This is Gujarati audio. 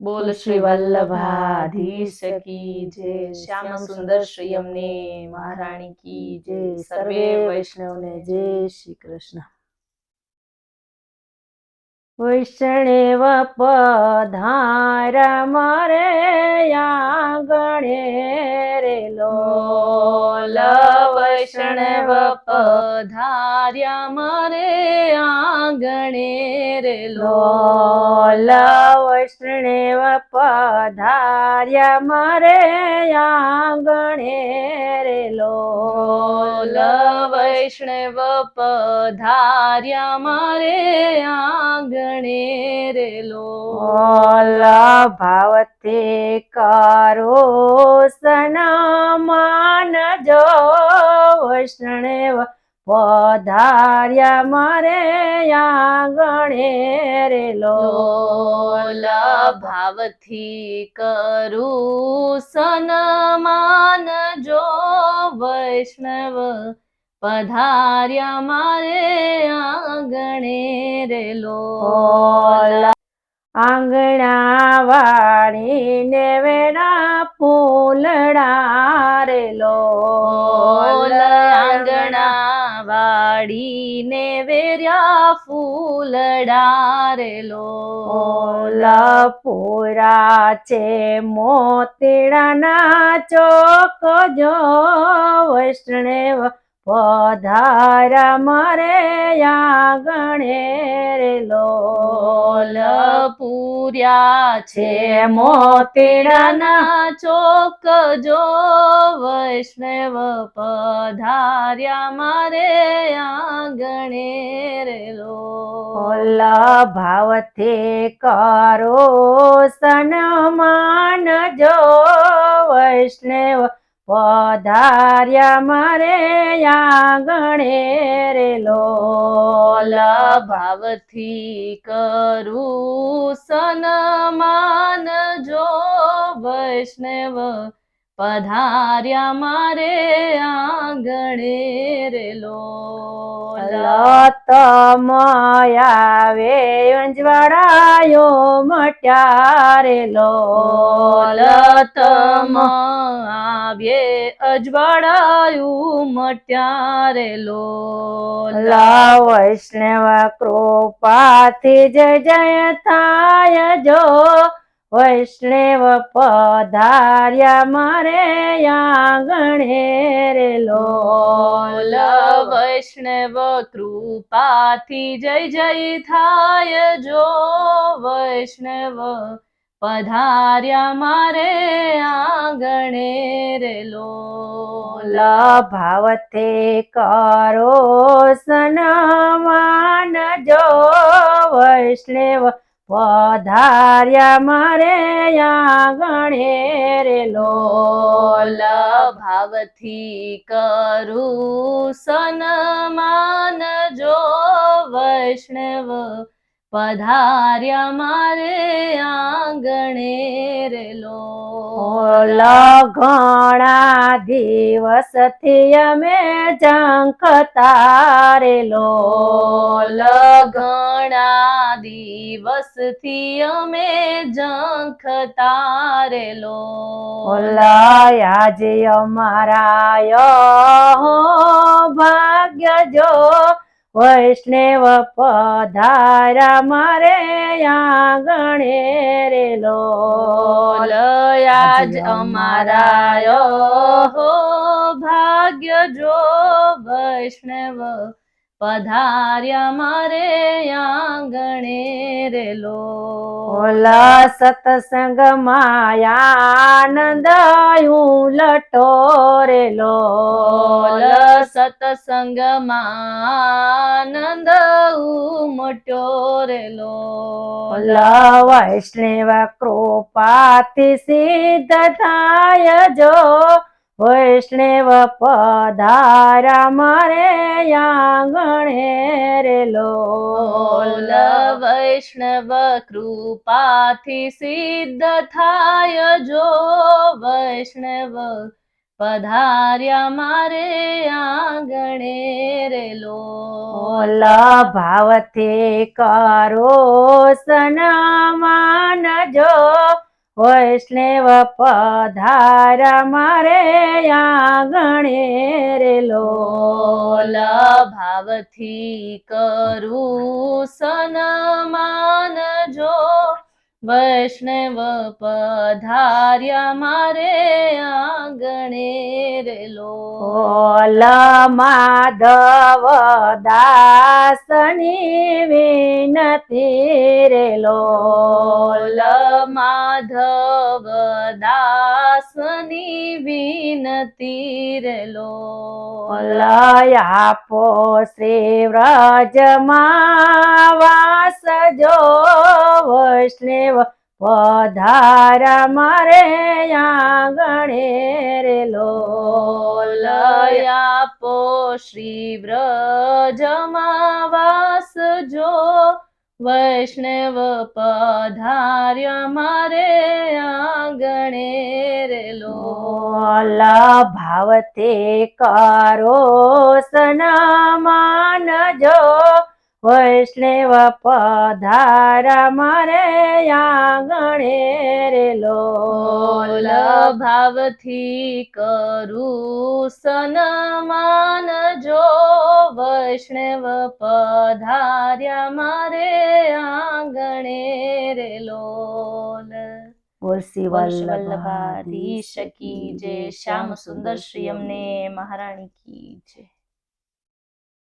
બોલ શ્રી વલ્લભાધીશ કી જય શ્યામ સુંદર શ્રી અમને મહારાણી કી જય સર્વે વૈષ્ણવને જય શ્રી કૃષ્ણ. વૈષ્ણવ પધાર મારે આંગણે રે લોલ વૈષ્ણવ પધાર્યા મારે આંગણે રે લોલ વૈષ્ણવ પધાર્યા મારે આંગણે રે લોલ વૈષ્ણવ પધાર્યા મારે આંગણે રે લોલ ભાવથી કરો સનમાન જો વૈષ્ણવ પધાર્યા મારે આંગણે રે લોલ ભાવથી કરું સનમાન જો વૈષ્ણવ પધાર્યા મારે આંગણે રે લોલ આંગણા વાળીને વેણા ફૂલડા રે લોલ વાડીને વેર્યા ફૂલડા રે લોલ પૂરા છે મોતીડાના ચોક જો વૈષ્ણવ પધારા મારે આંગણે રે લોલ લોલ પૂર્યા છે. મોતીડાના ચોક જો વૈષ્ણવ પધાર્યા, મારે આંગણે રે લોલ ઓલા ભાવથી કરો સન્માન જો વૈષ્ણવ પધાર્યા મારે આંગણે રે લોલ. ભાવથી કરું સન્માન જો વૈષ્ણવ પધાર્યા મારે આંગણે રે લો લતમયાવે અંજવાળાયો મટ્યા રે લોલ. લતમ આવે અજવાડાયું મટ્યારે લો લા વૈષ્ણવ કૃપાથી જય જય થાય જો વૈષ્ણવ પધાર્યા મારે આંગણે રે લોલ વૈષ્ણવ કૃપાથી જય જય થાય જો. વૈષ્ણવ પધાર્યા મારે આંગણે રે લોલ ભાવતે કરો સનમાન જો. વૈષ્ણવ પધાર્યા મારે આંગણે રે લોલ ભાવથી કરું સન્માન જો વૈષ્ણવ પધાર્યા મારે આંગણે રે ઓલા ઘણા દિવસથી અમે ઝંખતા રે લોલ ઘણા દિવસથી અમે ઝંખતા રે આજે અમારા ભાગ્ય જો વૈષ્ણવ પધારા મારે આંગણે રે લો આજ અમારા હો ભાગ્ય જો વૈષ્ણવ પધાર્યા મારે આંગણે રે લો ઓલા સત્સંગ માયાનંદ લટો રે લોલ. સતસંગમાં આનંદ ઉમટો રેલો વૈષ્ણવ કૃપાથી સિદ્ધ થાય જો. વૈષ્ણવ પધારા મારે આંગણે રે લોલ લોલ વૈષ્ણવ કૃપાથી સિદ્ધ થાય જો. વૈષ્ણવ પધાર્યા મારે આંગણે રે લોલ ભાવતે કરો સનામાન જો. વૈષ્ણવ પધારા મારે આંગણે રે લોલ ભાવથી કરું સન્માન જો વૈષ્ણવ પધાર્યા મારે આંગણે રે લોલ માધવ દાસની વિનતી રે લોલ માધવ માધવ દાસની વિનતી રે લય આપો શ્રી વ્રજમાં વાસ જો વૈષ્ણવ પધાર મારે આંગણે રે લય આપો શ્રી વ્રજમાં વાસ જો વૈષ્ણવ પધાર્યા મારે આંગણે ભાવતે કરો સનામાન જો. વૈષ્ણવ પધારા મારે આંગણે રે લોલ ભાવથી કરું સનમાન જો. વૈષ્ણવ પધાર્યા મારે આંગણે શ્રી વલ્લભાધીશ કી જય શ્યામ સુંદર શ્રી અમને મહારાણી કી જય